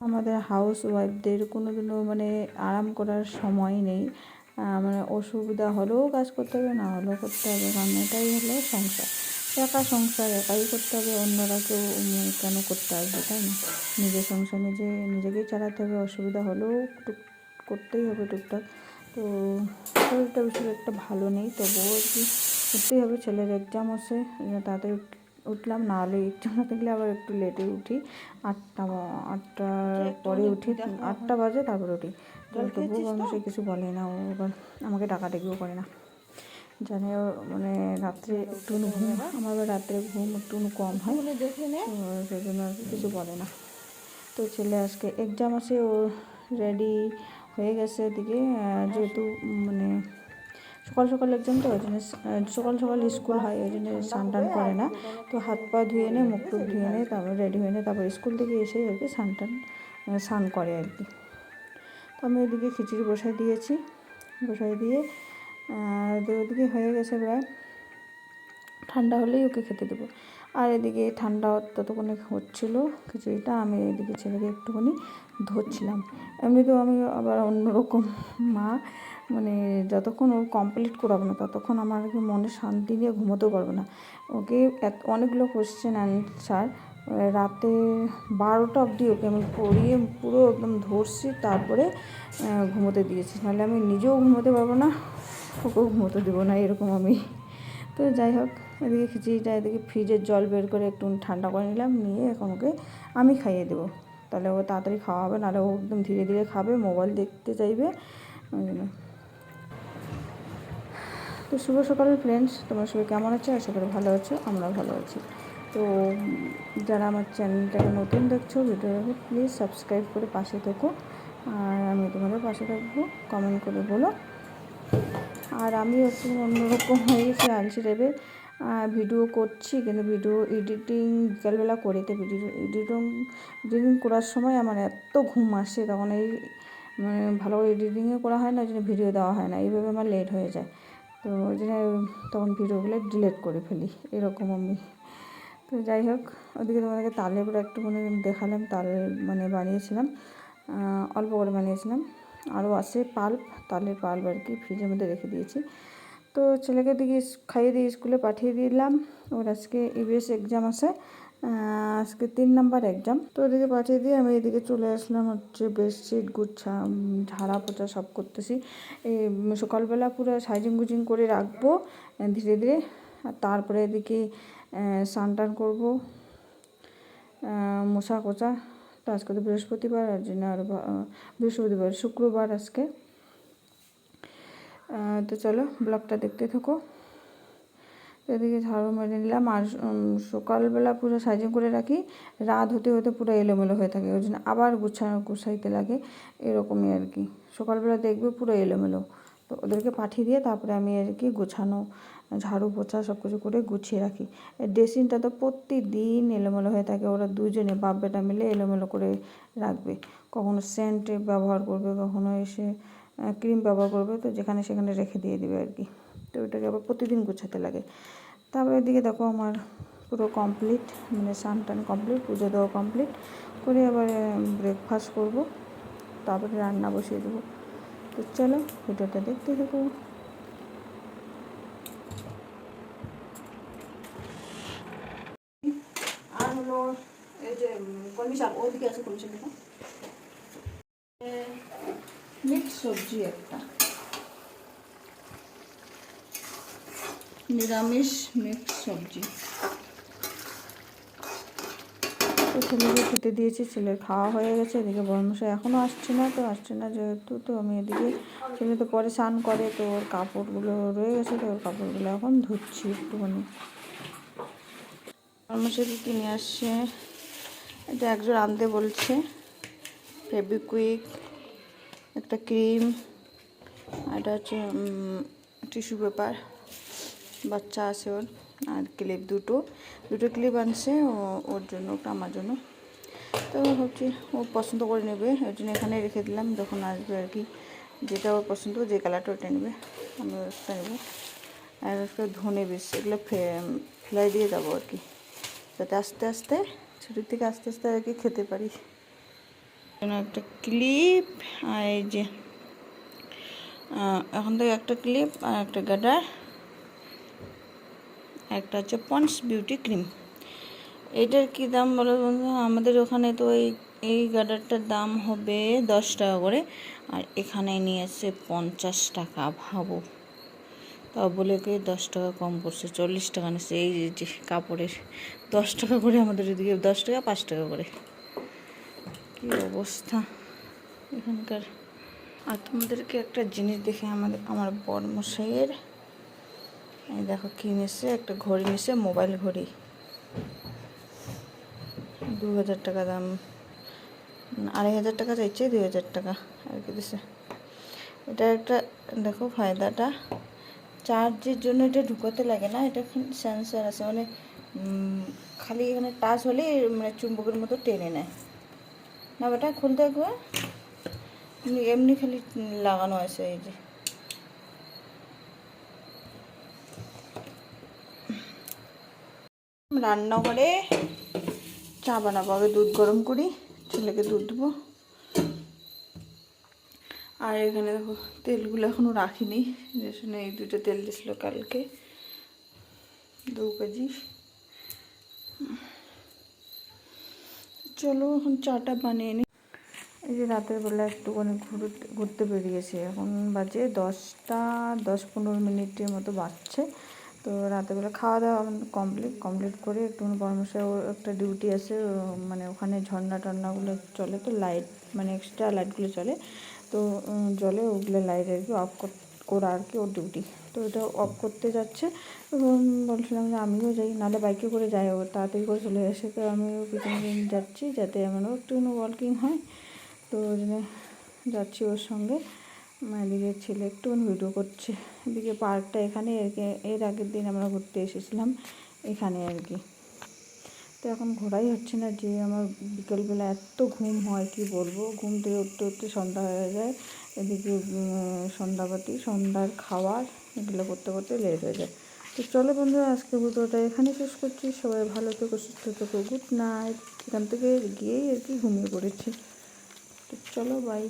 আমাদের হাউস ওয়াইফদের কোনো দিনও মানে আরাম করার সময় নেই। মানে অসুবিধা হলেও কাজ করতে হবে, না হলেও করতে হবে। কারণ এটাই হলো সংসার। একা সংসার, একাই করতে হবে, অন্যরা কেউ কেন করতে আসবে, তাই না? নিজের সংসার নিজে, নিজেকেই চালাতে হবে, অসুবিধা হলেও টুক, করতেই হবে টুকটাক। তো শরীরটা বেশি একটা ভালো নেই, তবুও আর কি করতেই হবে। ছেলের এক্সাম আছে তাড়াতাড়ি উঠলাম না হলে ইচ্ছা না থাকলে আবার একটু লেটে উঠি। আটটা আটটার পরে উঠি আটটা বাজে তারপরে উঠি। তবুও মানুষ কিছু বলে না ও আমাকে ডেকেও করে না। জানে মানে রাত্রে একটু ঘুম আমার আবার রাত্রে ঘুম একটু কম হয়। সেই জন্য আর কিছু বলে না। তো ছেলে আজকে এক্সাম আছে ও রেডি হয়ে গেছে এদিকে। যেহেতু মানে সকাল সকাল একজন তো, ওই জন্য সকাল সকাল স্কুল হয়, ওই জন্য স্নান টান করে না। তো হাত পা ধুয়ে নেয় মুখ টুক ধুয়ে নেয় তারপর রেডি হয়ে নেয় তারপর স্কুল থেকে এসে আর কি স্নান টান স্নান করে আর কি। তো আমি ওইদিকে খিচুড়ি বসাই দিয়েছি, বসাই দিয়ে ওদিকে হয়ে গেছে প্রায়। ঠান্ডা হলেই ওকে খেতে দেবো। আর এদিকে ঠান্ডা ততক্ষণে হচ্ছিল খিচুড়িটা আমি এদিকে ছেলেকে একটুখানি ধরছিলাম। এমনিতেও আমি আবার অন্যরকম মা মানে যতক্ষণ ও কমপ্লিট করাবো না, ততক্ষণ আমার মনে শান্তি নিয়ে ঘুমোতেও পারব না। ওকে অনেকগুলো কোশ্চেন অ্যান্সার রাতে বারোটা অবধি ওকে আমি পড়িয়ে পুরো একদম ধরছি, তারপরে ঘুমোতে দিয়েছি। নাহলে আমি নিজেও ঘুমোতে পারব না, ওকেও ঘুমোতে দেবো না, এরকম আমি। তো যাই হোক এদিকে খিচুড়িটা, এদিকে ফ্রিজের জল বের করে একটু ঠান্ডা করে নিলাম, নিয়ে এখন ওকে আমি খাইয়ে দেবো। তাহলে ও তাড়াতাড়ি খাওয়া হবে, নাহলে ও একদম ধীরে ধীরে খাবে, মোবাইল দেখতে চাইবে। তো শুভ সকাল ফ্রেন্ডস তোমরা সবাই কেমন আছো? আশা করি ভালো আছো আমরা ভালো আছি। তো যারা আমার চ্যানেলটাকে নতুন দেখছ, ভিডিওটাকে প্লিজ সাবস্ক্রাইব করে পাশে থেকো। আর আমি তোমাদের পাশে থাকব কমেন্ট করে বলো। আর আমি হচ্ছে অন্যরকম হয়ে গেছি, আলসি টাইপের ভিডিও করছি, কিন্তু ভিডিও এডিটিং বিকালবেলা করি, তো ভিডিও এডিটিং এডিটিং করার সময় আমার এত ঘুম আসে, তখন এই মানে ভালো করে এডিটিংও করা হয় না, ওই জন্য ভিডিও দেওয়া হয় না, এইভাবে আমার লেট হয়ে যায়। তো ওই জন্য তখন ভিডিওগুলো ডিলিট করে ফেলি, এরকম আমি। তো যাই হোক, ওদিকে তোমাদেরকে তালের উপরে একটু মানে দেখালাম, তাল মানে বানিয়েছিলাম অল্প করে বানিয়েছিলাম। আরও আছে পাল্প, তালের পাল্প আর কি ফ্রিজের মধ্যে রেখে দিয়েছি। তো ছেলেকে দিকে খাইয়ে দিয়ে স্কুলে পাঠিয়ে দিলাম। ওর আজকে ইবিএস এক্সাম আছে। আজকে তিন নাম্বার এক্সাম তো ওদিকে পাঠিয়ে দিয়ে আমি এদিকে চলে আসলাম হচ্ছে বেডশিট গুচ্ছা ঝাড়া পোছা সব করতেছি। এই সকালবেলা পুরো সাইজিং গুজিং করে রাখব ধীরে ধীরে। তারপরে এদিকে স্নান টান করব মশা কোচা। তো আজকে তো বৃহস্পতিবার, আর জন্য আর বৃহস্পতিবার, শুক্রবার আজকে। তো চলো ব্লগটা দেখতে থাকো। এদিকে ঝাড়ু মেরে নিলাম আর সকালবেলা পুরো সাইজিং করে রাখি। রাত হতে হতে পুরো এলোমেলো হয়ে থাকে, ওই জন্য আবার গুছানো গুছাইতে লাগে, এরকমই আর কি। সকালবেলা দেখবে পুরো এলোমেলো। তো ওদেরকে পাঠিয়ে দিয়ে তারপরে আমি আর কি গোছানো, ঝাড়ু পোছা সব কিছু করে গুছিয়ে রাখি। ড্রেসিংটা তো প্রতিদিন এলোমেলো হয়ে থাকে, ওরা দুজনে বাপ বেটা মিলে এলোমেলো করে রাখবে। কখনো সেন্ট ব্যবহার করবে, কখনো এসে ক্রিম ব্যবহার করবে, তো যেখানে সেখানে রেখে দিয়ে দেবে আর কি। তো ওটাকে আবার প্রতিদিন গুছাতে লাগে। তারপরে এদিকে দেখো আমার পুরো কমপ্লিট মানে স্নান টান কমপ্লিট পুজো দেওয়া কমপ্লিট করে আবার ব্রেকফাস্ট করব। তারপরে রান্না বসিয়ে দেবো। তো চলো ভিডিওটা দেখতে থাকো। আর হলো এই যে কলমি ওদিকে আছে সবজি একটা। নিরামিষ মিক্স সবজি। তো ছেলেকে খেতে দিয়েছি, ছেলের খাওয়া হয়ে গেছে, এদিকে বর্মশাই এখনও আসছে না, তো আসছে না যেহেতু, তো আমি এদিকে ছেলে তো পরে স্নান করে, তো ওর কাপড়গুলো রয়ে গেছে, তো ওর কাপড়গুলো এখন ধুচ্ছি একটুখানি। বর্মশাই কিনে আসছে? এটা একজন আনতে বলছে, ফেবিকুইক। একটা ক্রিম এটা হচ্ছে টিস্যু পেপার। বাচ্চা আছে ওর, আর ক্লিপ দুটো। দুটো ক্লিপ আনছে ওর জন্য, ওটা আমার জন্য। তো ভাবছি ও পছন্দ করে নেবে, ওই জন্য এখানে রেখে দিলাম, যখন আসবে আর কি। যেটা ওর পছন্দ, যে কালারটা ওটা নেবে, আমি ওটা নেব। আর একটা ধনে বেশ, এগুলো ফেলাই দিয়ে যাব আর কি। যাতে আস্তে আস্তে ছুটির থেকে আস্তে আস্তে আর কি খেতে পারি। একটা ক্লিপ আর এই যে এখন থেকে একটা ক্লিপ আর একটা গাডার একটা হচ্ছে পন্স বিউটি ক্রিম এটার কি দাম বলো বন্ধু? আমাদের ওখানে তো এই এই গাডারটার দাম হবে দশ টাকা করে, আর এখানে নিয়েছে পঞ্চাশ টাকা, ভাবো। তাও বলে কে দশ টাকা কম করছে চল্লিশ টাকা নিচ্ছে। এই যে কাপড়ের, দশ টাকা করে আমাদের এদিকে, দশ টাকা, পাঁচ টাকা করে। কি অবস্থা? এখানকার আর তোমাদেরকে একটা জিনিস দেখে আমাদের, আমার বড় মশাইয়ের এই দেখো কি নিচ্ছে একটা ঘড়ি নিচ্ছে মোবাইল ঘড়ি। দু হাজার টাকা দাম। আড়াই হাজার টাকা চাইছে, দুই হাজার টাকা আর কি দিছে। এটা একটা, দেখো ফায়দাটা। চার্জের জন্য এটা ঢুকাতে লাগে না, এটা সেন্সার আছে। মানে খালি এখানে টাচ হলে মানে চুম্বকের মতো টেনে নেয়। না বেটা খুলতে একবার। এমনি খালি লাগানো আছে এই যে। রান্নাঘরে চা বানাবো, আগে দুধ গরম করি, ছেলেকে দুধ দেবো। আর এখানে দেখো, তেলগুলো এখনও রাখিনি রেশনে এই দুটো তেল দিয়েছিল কালকে। দু কেজি। চলো, এখন চাটা বানিয়ে নিই এই যে রাতের বেলা একটুখানি ঘুরতে ঘুরতে বেরিয়েছি। এখন বাজে দশটা, দশ পনেরো মিনিটের মতো বাজছে। তো রাতের বেলা খাওয়া দাওয়া কমপ্লিট কমপ্লিট করে একটুখানি পরামর্শে একটা ডিউটি আছে মানে ওখানে ঝর্ণা টর্নাগুলো চলে তো লাইট মানে এক্সট্রা লাইটগুলো চলে তো জলে ওগুলো লাইট আর কি অফ করা আর কি, ওর ডিউটি তো এটা অফ করতে যাচ্ছে এবং বলছিলাম যে আমিও যাই, নাহলে বাইকে করে যাই ও, তাড়াতাড়ি করে চলে এসে তো আমিও পিছনে যাচ্ছি যাতে আমারও একটুখানি ওয়ার্কিং হয়। তো ওই জন্য যাচ্ছি ওর সঙ্গে। এদিকে ছেলে একটু ভিডিও করছে। এদিকে পার্কটা এখানে এর আগের দিন আমরা ঘুরতে এসেছিলাম এখানে আর কি। তো এখন ঘোরাই হচ্ছে না যে আমার বিকেলবেলা এত ঘুম হয়, কি বলব? ঘুম থেকে উঠতে উঠতে সন্ধ্যা হয়ে যায়। এদিকে সন্ধ্যাবাতি, সন্ধ্যার খাওয়ার এগুলো করতে করতে লেট হয়ে যায়। তো চলো বন্ধুরা আজকে ভিডিওটা এখানে শেষ করছি। সবাই ভালো থেকো, সুস্থ থেকো গুড নাইট এখান থেকে গিয়েই আর কি ঘুমিয়ে পড়েছি। তো চলো বাই